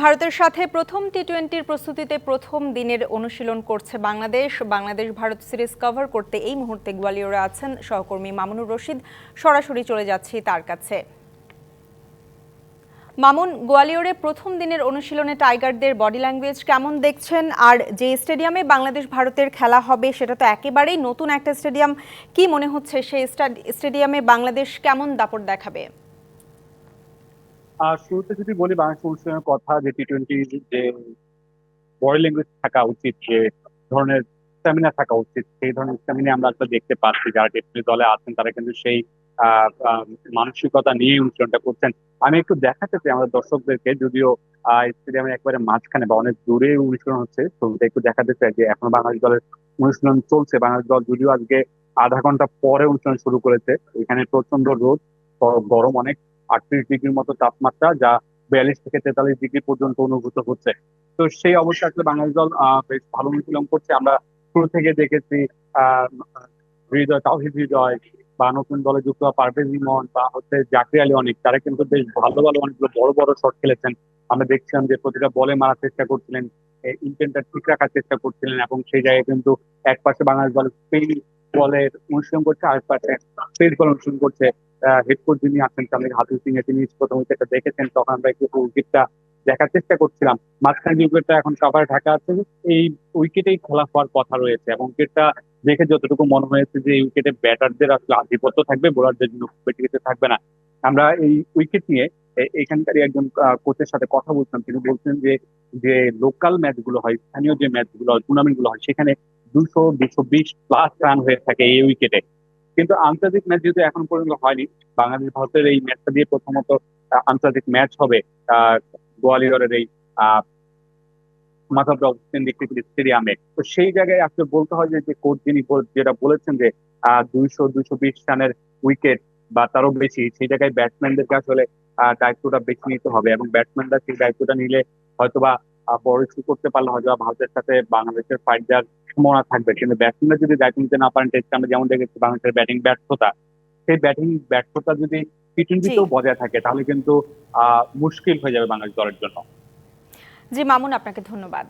ভারতের সাথে প্রথম টি টোয়েন্টির প্রস্তুতিতে প্রথম দিনের অনুশীলন করছে বাংলাদেশ। বাংলাদেশ, ভারত সিরিজ কভার করতে এই মুহূর্তে গোয়ালিয়রে আছেন সহকর্মী মামুনুর রশিদ। সরাসরি চলে যাচ্ছি তার কাছে। মামুন, গোয়ালিয়রে প্রথম দিনের অনুশীলনে টাইগারদের বডি ল্যাঙ্গুয়েজ কেমন দেখছেন? আর যে স্টেডিয়ামে বাংলাদেশ, ভারতের খেলা হবে, সেটা তো একেবারেই নতুন একটা স্টেডিয়াম। কি মনে হচ্ছে সেই স্টেডিয়ামে বাংলাদেশ কেমন দাপট দেখাবে? আর শুরুতে যদি বলি বাংলাদেশ অনুষ্ঠানের কথা, যে টি টোয়েন্টি যে বডি ল্যাঙ্গুয়েজ থাকা উচিত, যে ধরনের স্ট্যামিনা থাকা উচিত, সেই ধরনের স্ট্যামিনা আমরা আসলে দেখতে পাচ্ছি। যারা টেস্ট দলে আছেন, তারা কিন্তু সেই মানসিকতা নিয়ে অনুশীলনটা করছেন। আমি একটু দেখাতে চাই আমাদের দর্শকদেরকে, যদিও স্টেডিয়ামের একবারে মাঝখানে বা অনেক দূরে অনুশীলন হচ্ছে ছবিটা একটু দেখাতে চাই যে এখন বাংলাদেশ দলের অনুশীলন চলছে। বাংলাদেশ দল যদিও আজকে আধা ঘণ্টা পরে অনুশীলন শুরু করেছে, এখানে প্রচণ্ড রোদ গরম অনেক। আটত্রিশ ডিগ্রির মতো তাপমাত্রা যা বিয়াল্লিশ থেকে তেতাল্লিশ ডিগ্রি পর্যন্ত অনুভূত হচ্ছে। তো সেই অবস্থা আসলে বাংলাদেশ দল বেশ ভালো অনুশীলন করছে। আমরা শুরু থেকে দেখেছি হৃদয়, তাওহিদ হৃদয় বা নতুন দলে যুক্ত হওয়া পারভেজ ইমন বা হচ্ছে জাকির আলী অনেক, তারা কিন্তু বেশ ভালো ভালো অনেকগুলো বড় বড় শট খেলেছেন। আমরা দেখছিলাম যে প্রতিটা বলে মারার চেষ্টা করছিলেন ইন্টেনটা ঠিক রাখার চেষ্টা করছিলেন এবং সেই জায়গায় কিন্তু এক পাশে বাংলাদেশ দল স্পেন বলের অনুশীলন করছে আর এক পাশে স্পেস বল অনুশীলন করছে। হেড কোচ যিনি আছেন তাদের হাতুর সিং এ তিনি প্রথম উইকেটটা দেখেছেন, তখন আমরা একটু উইকেটটা দেখার চেষ্টা করছিলাম। মাঝখানে যে উইকেটটা এখন কাভার ঢাকা আছে। এই উইকেটেই খেলা হওয়ার কথা রয়েছে এবং উইকেটটা দেখে যতটুকু মনে হয়েছে যে এই উইকেটে ব্যাটারদের আসলে আধিপত্য থাকবে, বোলারদের জন্য কিছু থাকবে না। আমরা এই উইকেট নিয়ে এখানকারই একজন কোচের সাথে কথা বলছিলাম। তিনি বলছেন যে যে লোকাল ম্যাচগুলো হয়, স্থানীয় যে ম্যাচগুলো হয় টুর্নামেন্টগুলো হয়, সেখানে দুশো দুশো বিশ প্লাস রান হয়ে থাকে এই উইকেটে কিন্তু আন্তর্জাতিক ম্যাচ যেহেতু এখন পর্যন্ত হয়নি, বাংলাদেশ ভারতের এই ম্যাচটা দিয়ে প্রথমত আন্তর্জাতিক ম্যাচ হবে গোয়ালিয়রের এই ক্রিকেট স্টেডিয়ামে তো সেই জায়গায় আসলে বলতে হয় যে কোচ যিনি যেটা বলেছেন যে দুইশো দুইশো বিশ রানের উইকেট বা তারও বেশি, সেই জায়গায় ব্যাটসম্যানদেরকে আসলে দায়িত্বটা বেছে নিতে হবে এবং ব্যাটসম্যানরা সেই দায়িত্বটা নিলে হয়তোবা বড় ইস্যু করতে পারলে হয়তো ভারতের সাথে বাংলাদেশের ফাইট সম্ভাবনা থাকবে। কিন্তু ব্যাটসম্যানরা যদি দায়িত্ব নিতে না পারেন টেস্টে আমরা যেমন দেখেছি বাংলাদেশের ব্যাটিং ব্যর্থতা সেই ব্যাটিং ব্যর্থতা যদি টি টোয়েন্টিতেও বজায় থাকে তাহলে কিন্তু আহ মুশকিল হয়ে যাবে বাংলাদেশ দলের জন্য। জি মামুন আপনাকে ধন্যবাদ।